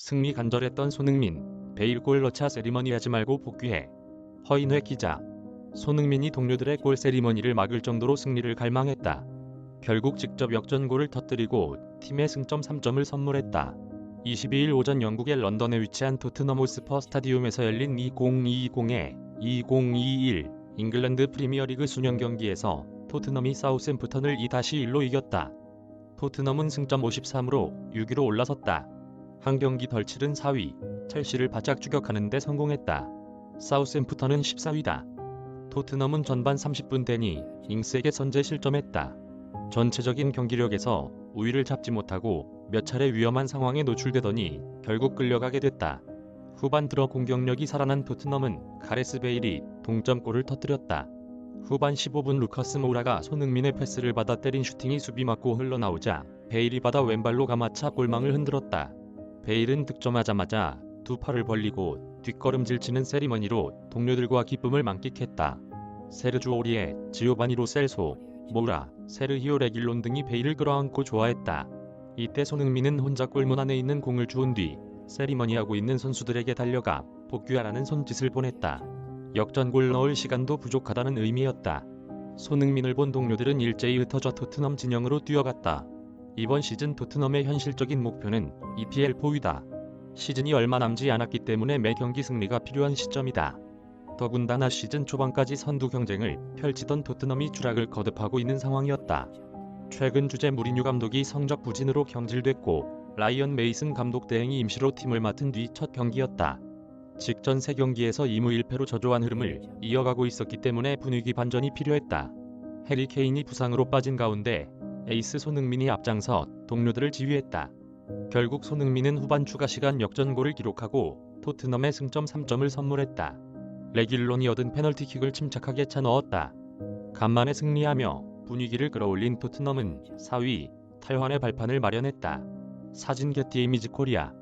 승리 간절했던 손흥민, 베일 골 넣자 세리머니 하지 말고 복귀해. 허인회 기자. 손흥민이 동료들의 골 세리머니를 막을 정도로 승리를 갈망했다. 결국 직접 역전골을 터뜨리고 팀의 승점 3점을 선물했다. 22일 오전 영국의 런던에 위치한 토트넘 호스퍼 스타디움에서 열린 2020의 2021 잉글랜드 프리미어리그 수년 경기에서 토트넘이 사우샘프턴을 2-1로 이겼다. 토트넘은 승점 53으로 6위로 올라섰다. 한 경기 덜 치른 4위, 첼시를 바짝 추격하는 데 성공했다. 사우샘프턴은 14위다. 토트넘은 전반 30분 되니 잉스에게 선제 실점했다. 전체적인 경기력에서 우위를 잡지 못하고 몇 차례 위험한 상황에 노출되더니 결국 끌려가게 됐다. 후반 들어 공격력이 살아난 토트넘은 가레스 베일이 동점골을 터뜨렸다. 후반 15분 루커스 모라가 손흥민의 패스를 받아 때린 슈팅이 수비 맞고 흘러나오자 베일이 받아 왼발로 감아차 골망을 흔들었다. 베일은 득점하자마자 두 팔을 벌리고 뒷걸음질치는 세리머니로 동료들과 기쁨을 만끽했다. 세르주 오리에, 지오바니 로 셀소, 모라, 세르히오 레길론 등이 베일을 끌어안고 좋아했다. 이때 손흥민은 혼자 골문 안에 있는 공을 주운 뒤 세리머니하고 있는 선수들에게 달려가 복귀하라는 손짓을 보냈다. 역전골 넣을 시간도 부족하다는 의미였다. 손흥민을 본 동료들은 일제히 흩어져 토트넘 진영으로 뛰어갔다. 이번 시즌 토트넘의 현실적인 목표는 EPL 포위다. 시즌이 얼마 남지 않았기 때문에 매 경기 승리가 필요한 시점이다. 더군다나 시즌 초반까지 선두 경쟁을 펼치던 토트넘이 추락을 거듭하고 있는 상황이었다. 최근 주제 무리뉴 감독이 성적 부진으로 경질됐고 라이언 메이슨 감독 대행이 임시로 팀을 맡은 뒤 첫 경기였다. 직전 3경기에서 2무 1패로 저조한 흐름을 이어가고 있었기 때문에 분위기 반전이 필요했다. 해리 케인이 부상으로 빠진 가운데 에이스 손흥민이 앞장서 동료들을 지휘했다. 결국 손흥민은 후반 추가 시간 역전골을 기록하고 토트넘의 승점 3점을 선물했다. 레길론이 얻은 페널티킥을 침착하게 차 넣었다. 간만에 승리하며 분위기를 끌어올린 토트넘은 4위 탈환의 발판을 마련했다. 사진 게티 이미지 코리아